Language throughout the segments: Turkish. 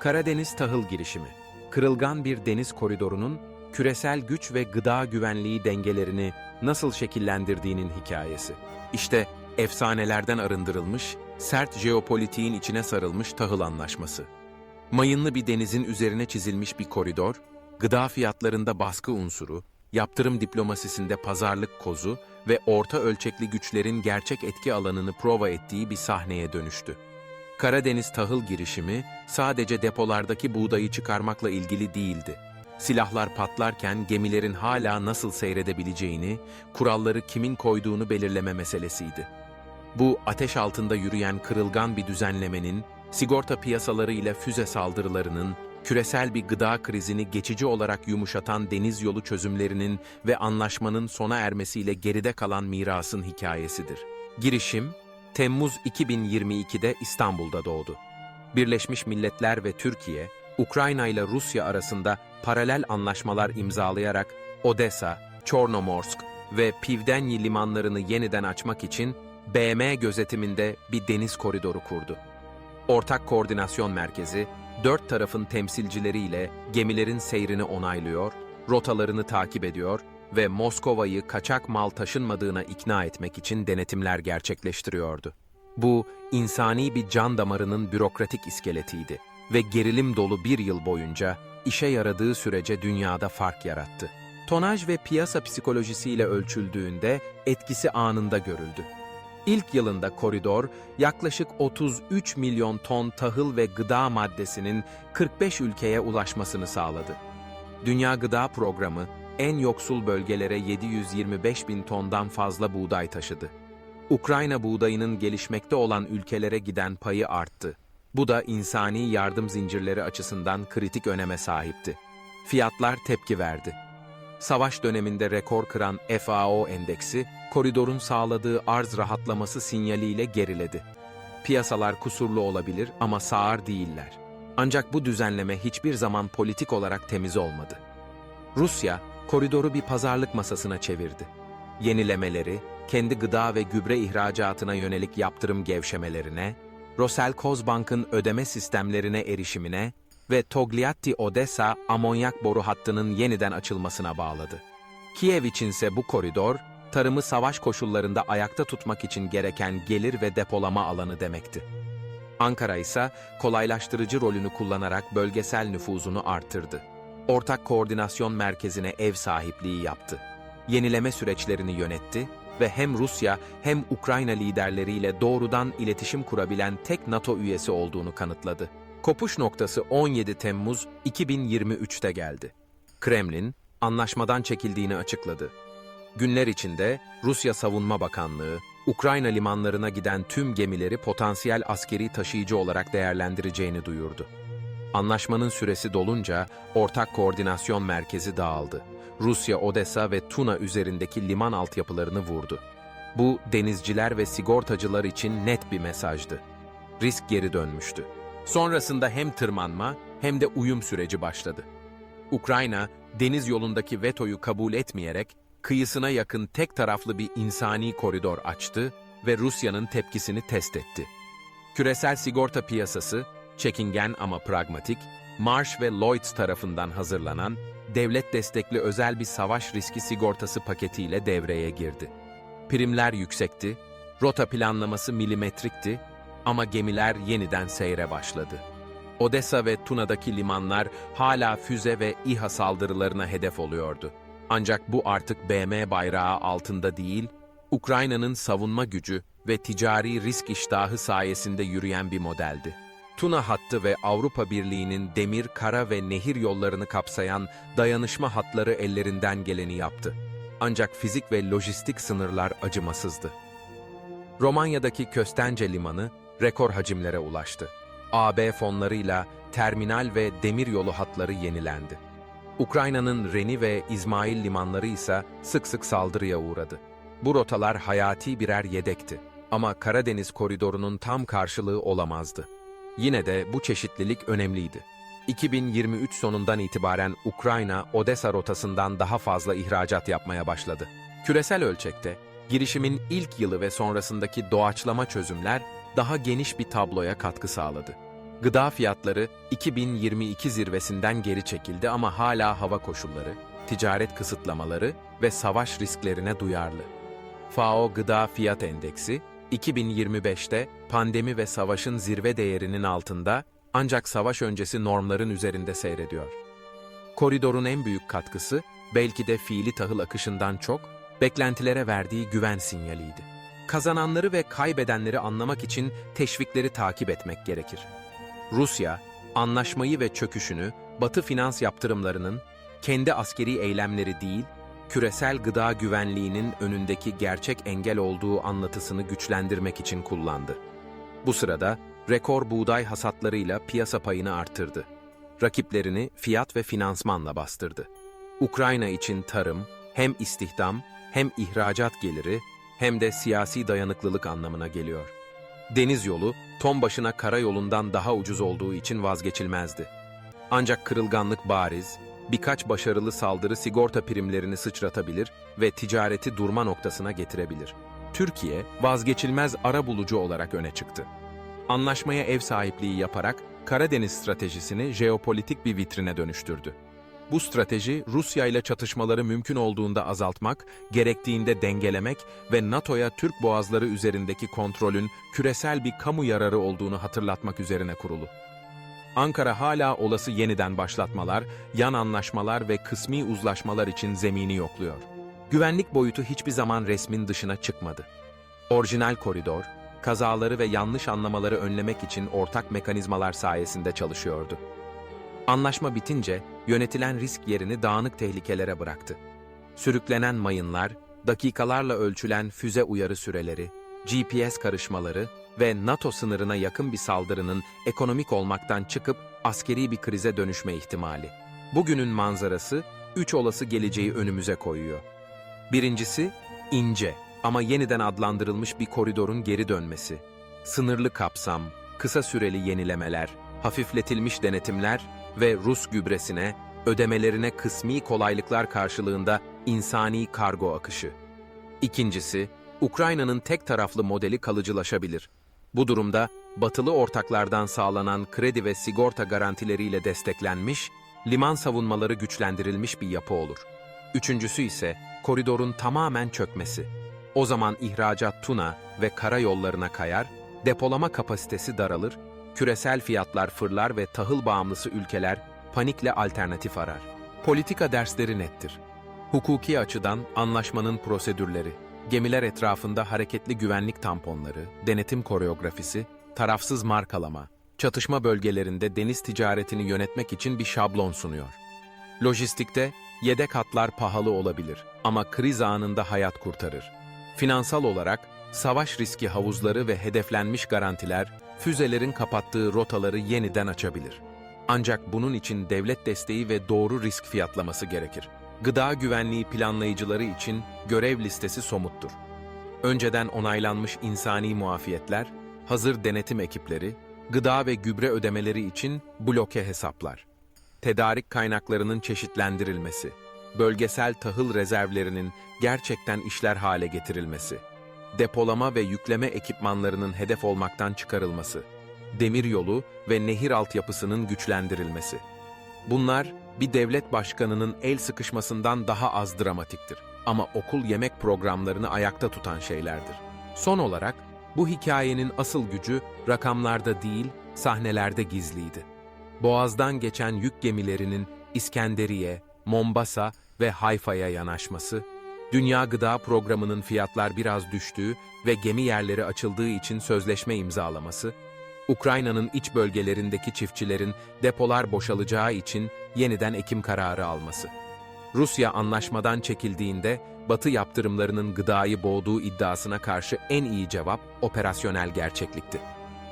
Karadeniz Tahıl Girişimi, kırılgan bir deniz koridorunun küresel güç ve gıda güvenliği dengelerini nasıl şekillendirdiğinin hikayesi. İşte efsanelerden arındırılmış, sert jeopolitiğin içine sarılmış tahıl anlaşması. Mayınlı bir denizin üzerine çizilmiş bir koridor, gıda fiyatlarında baskı unsuru, yaptırım diplomasisinde pazarlık kozu ve orta ölçekli güçlerin gerçek etki alanını prova ettiği bir sahneye dönüştü. Karadeniz tahıl girişimi sadece depolardaki buğdayı çıkarmakla ilgili değildi. Silahlar patlarken gemilerin hala nasıl seyredebileceğini, kuralları kimin koyduğunu belirleme meselesiydi. Bu ateş altında yürüyen kırılgan bir düzenlemenin, sigorta piyasaları ile füze saldırılarının, küresel bir gıda krizini geçici olarak yumuşatan deniz yolu çözümlerinin ve anlaşmanın sona ermesiyle geride kalan mirasın hikayesidir. Girişim, Temmuz 2022'de İstanbul'da doğdu. Birleşmiş Milletler ve Türkiye, Ukrayna ile Rusya arasında paralel anlaşmalar imzalayarak Odessa, Çornomorsk ve Pivdenyi limanlarını yeniden açmak için BM gözetiminde bir deniz koridoru kurdu. Ortak Koordinasyon Merkezi, dört tarafın temsilcileriyle gemilerin seyrini onaylıyor, rotalarını takip ediyor ve Moskova'yı kaçak mal taşınmadığına ikna etmek için denetimler gerçekleştiriyordu. Bu, insani bir can damarının bürokratik iskeletiydi ve gerilim dolu bir yıl boyunca işe yaradığı sürece dünyada fark yarattı. Tonaj ve piyasa psikolojisiyle ölçüldüğünde etkisi anında görüldü. İlk yılında koridor yaklaşık 33 milyon ton tahıl ve gıda maddesinin 45 ülkeye ulaşmasını sağladı. Dünya Gıda Programı en yoksul bölgelere 725 bin tondan fazla buğday taşıdı. Ukrayna buğdayının gelişmekte olan ülkelere giden payı arttı. Bu da insani yardım zincirleri açısından kritik öneme sahipti. Fiyatlar tepki verdi. Savaş döneminde rekor kıran FAO endeksi, koridorun sağladığı arz rahatlaması sinyaliyle geriledi. Piyasalar kusurlu olabilir ama sağır değiller. Ancak bu düzenleme hiçbir zaman politik olarak temiz olmadı. Rusya, koridoru bir pazarlık masasına çevirdi. Yenilemeleri, kendi gıda ve gübre ihracatına yönelik yaptırım gevşemelerine, Roselkozbank'ın ödeme sistemlerine erişimine ve Togliatti-Odessa amonyak boru hattının yeniden açılmasına bağladı. Kiev içinse bu koridor, tarımı savaş koşullarında ayakta tutmak için gereken gelir ve depolama alanı demekti. Ankara ise kolaylaştırıcı rolünü kullanarak bölgesel nüfuzunu artırdı. Ortak koordinasyon merkezine ev sahipliği yaptı. Yenileme süreçlerini yönetti ve hem Rusya hem Ukrayna liderleriyle doğrudan iletişim kurabilen tek NATO üyesi olduğunu kanıtladı. Kopuş noktası 17 Temmuz 2023'te geldi. Kremlin, anlaşmadan çekildiğini açıkladı. Günler içinde Rusya Savunma Bakanlığı, Ukrayna limanlarına giden tüm gemileri potansiyel askeri taşıyıcı olarak değerlendireceğini duyurdu. Anlaşmanın süresi dolunca ortak koordinasyon merkezi dağıldı. Rusya Odessa ve Tuna üzerindeki liman altyapılarını vurdu. Bu denizciler ve sigortacılar için net bir mesajdı. Risk geri dönmüştü. Sonrasında hem tırmanma hem de uyum süreci başladı. Ukrayna, deniz yolundaki vetoyu kabul etmeyerek kıyısına yakın tek taraflı bir insani koridor açtı ve Rusya'nın tepkisini test etti. Küresel sigorta piyasası, çekingen ama pragmatik, Marsh ve Lloyds tarafından hazırlanan devlet destekli özel bir savaş riski sigortası paketiyle devreye girdi. Primler yüksekti, rota planlaması milimetrikti ama gemiler yeniden seyre başladı. Odessa ve Tuna'daki limanlar hala füze ve İHA saldırılarına hedef oluyordu. Ancak bu artık BM bayrağı altında değil, Ukrayna'nın savunma gücü ve ticari risk iştahı sayesinde yürüyen bir modeldi. Tuna hattı ve Avrupa Birliği'nin demir, kara ve nehir yollarını kapsayan dayanışma hatları ellerinden geleni yaptı. Ancak fizik ve lojistik sınırlar acımasızdı. Romanya'daki Köstence Limanı rekor hacimlere ulaştı. AB fonlarıyla terminal ve demiryolu hatları yenilendi. Ukrayna'nın Reni ve İzmail limanları ise sık sık saldırıya uğradı. Bu rotalar hayati birer yedekti ama Karadeniz koridorunun tam karşılığı olamazdı. Yine de bu çeşitlilik önemliydi. 2023 sonundan itibaren Ukrayna, Odessa rotasından daha fazla ihracat yapmaya başladı. Küresel ölçekte, girişimin ilk yılı ve sonrasındaki doğaçlama çözümler daha geniş bir tabloya katkı sağladı. Gıda fiyatları 2022 zirvesinden geri çekildi ama hala hava koşulları, ticaret kısıtlamaları ve savaş risklerine duyarlı. FAO Gıda Fiyat Endeksi 2025'te pandemi ve savaşın zirve değerinin altında ancak savaş öncesi normların üzerinde seyrediyor. Koridorun en büyük katkısı belki de fiili tahıl akışından çok beklentilere verdiği güven sinyaliydi. Kazananları ve kaybedenleri anlamak için teşvikleri takip etmek gerekir. Rusya, anlaşmayı ve çöküşünü Batı finans yaptırımlarının kendi askeri eylemleri değil, küresel gıda güvenliğinin önündeki gerçek engel olduğu anlatısını güçlendirmek için kullandı. Bu sırada rekor buğday hasatlarıyla piyasa payını arttırdı. Rakiplerini fiyat ve finansmanla bastırdı. Ukrayna için tarım hem istihdam hem ihracat geliri hem de siyasi dayanıklılık anlamına geliyor. Deniz yolu, ton başına karayolundan daha ucuz olduğu için vazgeçilmezdi. Ancak kırılganlık bariz, birkaç başarılı saldırı sigorta primlerini sıçratabilir ve ticareti durma noktasına getirebilir. Türkiye, vazgeçilmez ara bulucu olarak öne çıktı. Anlaşmaya ev sahipliği yaparak Karadeniz stratejisini jeopolitik bir vitrine dönüştürdü. Bu strateji Rusya ile çatışmaları mümkün olduğunda azaltmak, gerektiğinde dengelemek ve NATO'ya Türk boğazları üzerindeki kontrolün küresel bir kamu yararı olduğunu hatırlatmak üzerine kurulu. Ankara hala olası yeniden başlatmalar, yan anlaşmalar ve kısmi uzlaşmalar için zemini yokluyor. Güvenlik boyutu hiçbir zaman resmin dışına çıkmadı. Orijinal koridor, kazaları ve yanlış anlamaları önlemek için ortak mekanizmalar sayesinde çalışıyordu. Anlaşma bitince yönetilen risk yerini dağınık tehlikelere bıraktı. Sürüklenen mayınlar, dakikalarla ölçülen füze uyarı süreleri, GPS karışmaları ve NATO sınırına yakın bir saldırının ekonomik olmaktan çıkıp askeri bir krize dönüşme ihtimali. Bugünün manzarası, üç olası geleceği önümüze koyuyor. Birincisi, ince ama yeniden adlandırılmış bir koridorun geri dönmesi. Sınırlı kapsam, kısa süreli yenilemeler, hafifletilmiş denetimler ve Rus gübresine, ödemelerine kısmi kolaylıklar karşılığında insani kargo akışı. İkincisi, Ukrayna'nın tek taraflı modeli kalıcılaşabilir. Bu durumda batılı ortaklardan sağlanan kredi ve sigorta garantileriyle desteklenmiş, liman savunmaları güçlendirilmiş bir yapı olur. Üçüncüsü ise koridorun tamamen çökmesi. O zaman ihracat tuna ve karayollarına kayar, depolama kapasitesi daralır, küresel fiyatlar fırlar ve tahıl bağımlısı ülkeler panikle alternatif arar. Politika dersleri nettir. Hukuki açıdan anlaşmanın prosedürleri, gemiler etrafında hareketli güvenlik tamponları, denetim koreografisi, tarafsız markalama, çatışma bölgelerinde deniz ticaretini yönetmek için bir şablon sunuyor. Lojistikte yedek hatlar pahalı olabilir ama kriz anında hayat kurtarır. Finansal olarak savaş riski havuzları ve hedeflenmiş garantiler füzelerin kapattığı rotaları yeniden açabilir. Ancak bunun için devlet desteği ve doğru risk fiyatlaması gerekir. Gıda güvenliği planlayıcıları için görev listesi somuttur. Önceden onaylanmış insani muafiyetler, hazır denetim ekipleri, gıda ve gübre ödemeleri için bloke hesaplar. Tedarik kaynaklarının çeşitlendirilmesi, bölgesel tahıl rezervlerinin gerçekten işler hale getirilmesi, depolama ve yükleme ekipmanlarının hedef olmaktan çıkarılması, demiryolu ve nehir altyapısının güçlendirilmesi. Bunlar bir devlet başkanının el sıkışmasından daha az dramatiktir ama okul yemek programlarını ayakta tutan şeylerdir. Son olarak bu hikayenin asıl gücü rakamlarda değil, sahnelerde gizliydi. Boğaz'dan geçen yük gemilerinin İskenderiye, Mombasa ve Hayfa'ya yanaşması, Dünya Gıda Programı'nın fiyatlar biraz düştüğü ve gemi yerleri açıldığı için sözleşme imzalaması, Ukrayna'nın iç bölgelerindeki çiftçilerin depolar boşalacağı için yeniden ekim kararı alması. Rusya anlaşmadan çekildiğinde Batı yaptırımlarının gıdayı boğduğu iddiasına karşı en iyi cevap operasyonel gerçeklikti.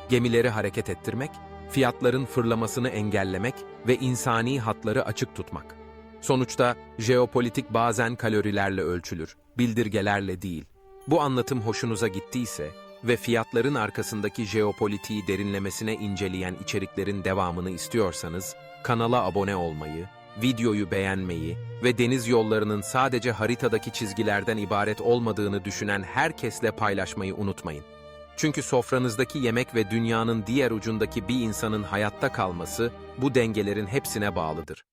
Gemileri hareket ettirmek, fiyatların fırlamasını engellemek ve insani hatları açık tutmak. Sonuçta jeopolitik bazen kalorilerle ölçülür, bildirgelerle değil. Bu anlatım hoşunuza gittiyse ve fiyatların arkasındaki jeopolitiği derinlemesine inceleyen içeriklerin devamını istiyorsanız, kanala abone olmayı, videoyu beğenmeyi ve deniz yollarının sadece haritadaki çizgilerden ibaret olmadığını düşünen herkesle paylaşmayı unutmayın. Çünkü sofranızdaki yemek ve dünyanın diğer ucundaki bir insanın hayatta kalması bu dengelerin hepsine bağlıdır.